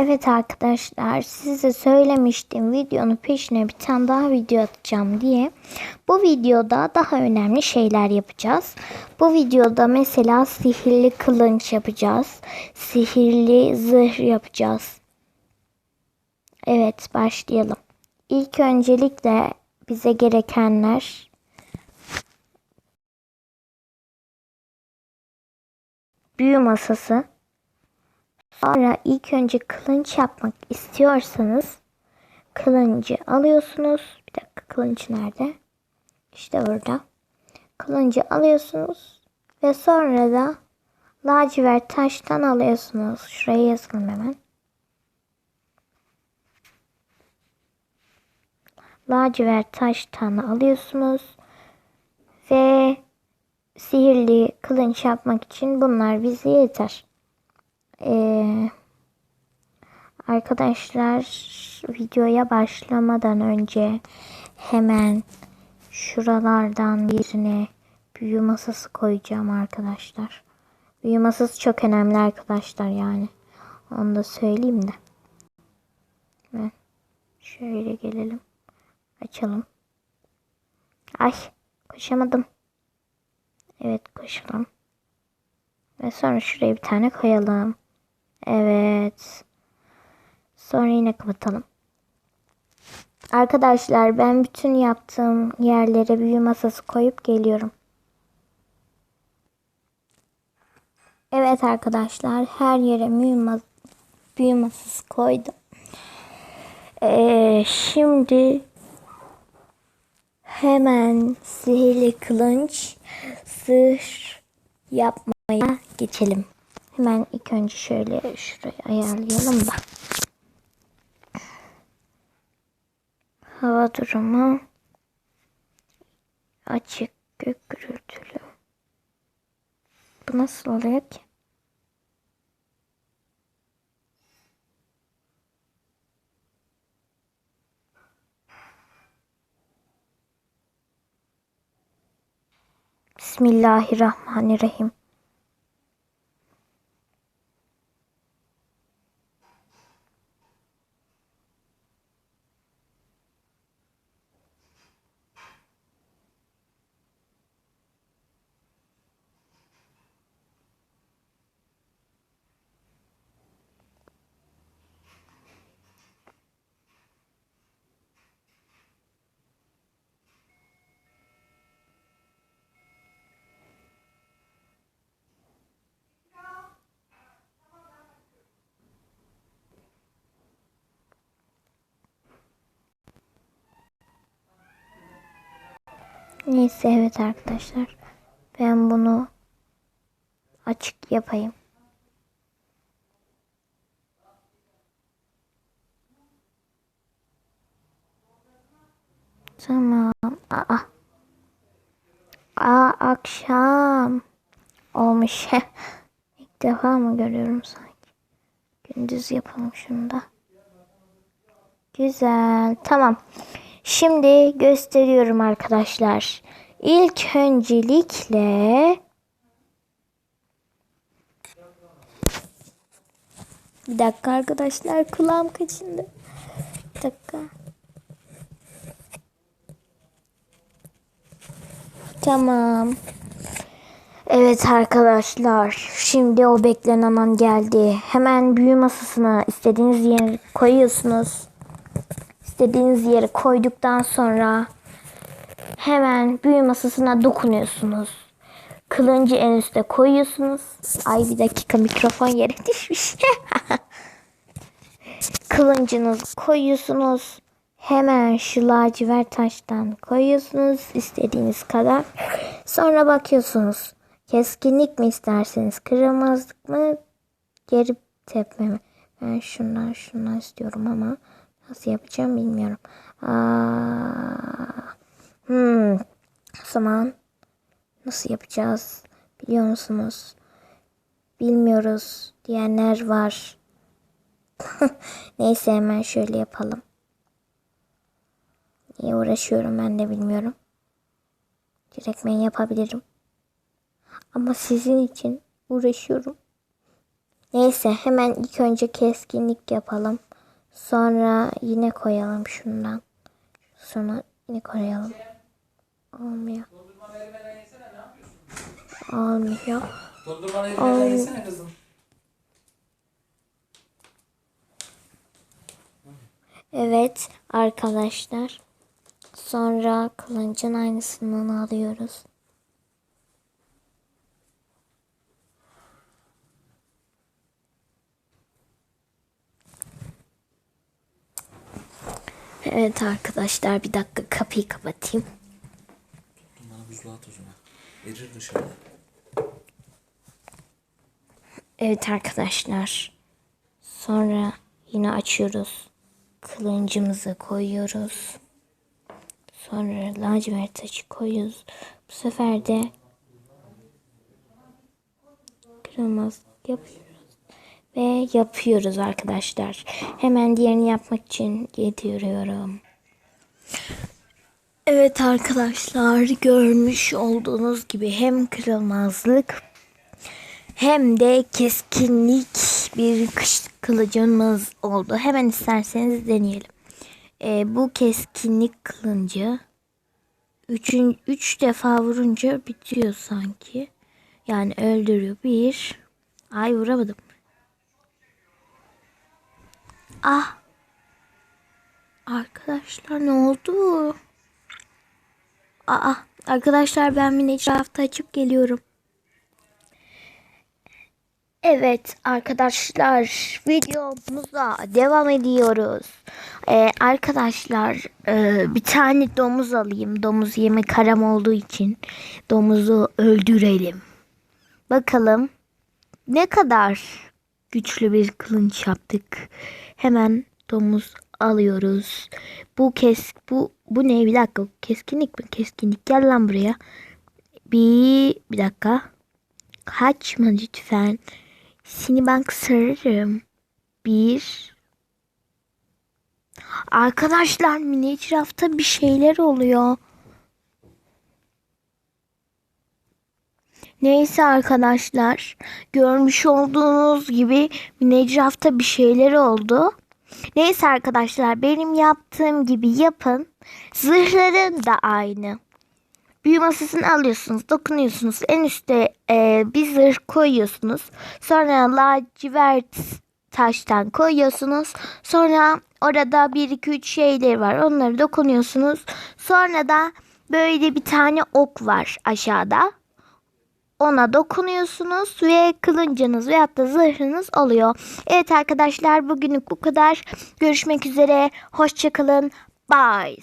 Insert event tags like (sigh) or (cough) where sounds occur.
Evet arkadaşlar size söylemiştim videonun peşine bir tane daha video atacağım diye. Bu videoda daha önemli şeyler yapacağız. Bu videoda mesela sihirli kılınç yapacağız. Sihirli zırh yapacağız. Evet başlayalım. İlk öncelikle bize gerekenler büyü masası. Sonra ilk önce kılınç yapmak istiyorsanız kılıncı alıyorsunuz. Bir dakika kılınç nerede? İşte burada. Kılıncı alıyorsunuz ve sonra da lacivert taştan alıyorsunuz. Şuraya yazalım hemen. Lacivert taştan alıyorsunuz ve sihirli kılınç yapmak için bunlar bize yeter. Ee, arkadaşlar videoya başlamadan önce hemen şuralardan birine büyü masası koyacağım arkadaşlar. Büyü masası çok önemli arkadaşlar yani. Onu da söyleyeyim de. Evet. Şöyle gelelim. Açalım. Ay koşamadım. Evet koşalım. Ve sonra şuraya bir tane koyalım. Evet. Sonra yine kapatalım. Arkadaşlar ben bütün yaptığım yerlere büyü masası koyup geliyorum. Evet arkadaşlar her yere büyü, mas büyü masası koydum. Ee, şimdi hemen sihirli kılınç sır yapmaya geçelim. Hemen ilk önce şöyle şurayı ayarlayalım da. Hava durumu açık gök gürültülü. Bu nasıl oluyor ki? Bismillahirrahmanirrahim. Neyse evet arkadaşlar. Ben bunu açık yapayım. Tamam. Aa. Aa akşam olmuş. (laughs) İlk defa mı görüyorum sanki? Gündüz yapalım şunu da. Güzel. Tamam. Şimdi gösteriyorum arkadaşlar. İlk öncelikle Bir dakika arkadaşlar kulağım kaçındı. Bir dakika. Tamam. Evet arkadaşlar. Şimdi o beklenen an geldi. Hemen büyü masasına istediğiniz yere koyuyorsunuz. İstediğiniz yere koyduktan sonra hemen büyü masasına dokunuyorsunuz. Kılıncı en üste koyuyorsunuz. Ay bir dakika mikrofon yere düşmüş. (laughs) Kılıncınızı koyuyorsunuz. Hemen şu lacivert taştan koyuyorsunuz istediğiniz kadar. Sonra bakıyorsunuz. Keskinlik mi isterseniz kırılmazlık mı geri tepme mi? Ben şundan şundan istiyorum ama nasıl yapacağım bilmiyorum. Hmm. O zaman nasıl yapacağız biliyor musunuz? Bilmiyoruz diyenler var. (laughs) Neyse hemen şöyle yapalım. Niye uğraşıyorum ben de bilmiyorum. Direkt ben yapabilirim. Ama sizin için uğraşıyorum. Neyse hemen ilk önce keskinlik yapalım. Sonra yine koyalım şundan. Sonra yine koyalım. Olmuyor. Olmuyor. Dondurmanı elimden yesene kızım. Evet arkadaşlar. Sonra kılıncın aynısından alıyoruz. Evet arkadaşlar bir dakika kapıyı kapatayım. Dondurmanı buzluğa at o zaman. Erir dışarıda. Evet arkadaşlar. Sonra yine açıyoruz. Kılıncımızı koyuyoruz. Sonra lacivert taşı koyuyoruz. Bu sefer de kırmızı yapıyoruz. Ve yapıyoruz arkadaşlar. Hemen diğerini yapmak için getiriyorum. Evet arkadaşlar görmüş olduğunuz gibi hem kırılmazlık hem de keskinlik bir kış kılıcımız oldu. Hemen isterseniz deneyelim. Ee, bu keskinlik kılıncı üçün, üç defa vurunca bitiyor sanki. Yani öldürüyor. Bir. Ay vuramadım. Ah. Arkadaşlar ne oldu? Aa, arkadaşlar ben bir etrafta açıp geliyorum. Evet arkadaşlar videomuza devam ediyoruz. Ee, arkadaşlar e, bir tane domuz alayım. Domuz yemi karam olduğu için domuzu öldürelim. Bakalım ne kadar güçlü bir kılınç yaptık. Hemen domuz alıyoruz. Bu kes bu bu ne bir dakika keskinlik mi keskinlik gel lan buraya. Bir bir dakika. Kaçma lütfen. Seni ben kısırırım. Bir. Arkadaşlar mini etrafta bir şeyler oluyor. Neyse arkadaşlar. Görmüş olduğunuz gibi mini etrafta bir şeyler oldu. Neyse arkadaşlar benim yaptığım gibi yapın. Zırhların da aynı. Büyü masasını alıyorsunuz, dokunuyorsunuz. En üstte e, bir zırh koyuyorsunuz. Sonra lacivert taştan koyuyorsunuz. Sonra orada bir iki üç şeyler var. Onları dokunuyorsunuz. Sonra da böyle bir tane ok var aşağıda. Ona dokunuyorsunuz ve kılıncınız veyahut da zırhınız oluyor. Evet arkadaşlar bugünlük bu kadar. Görüşmek üzere. Hoşçakalın. Bye.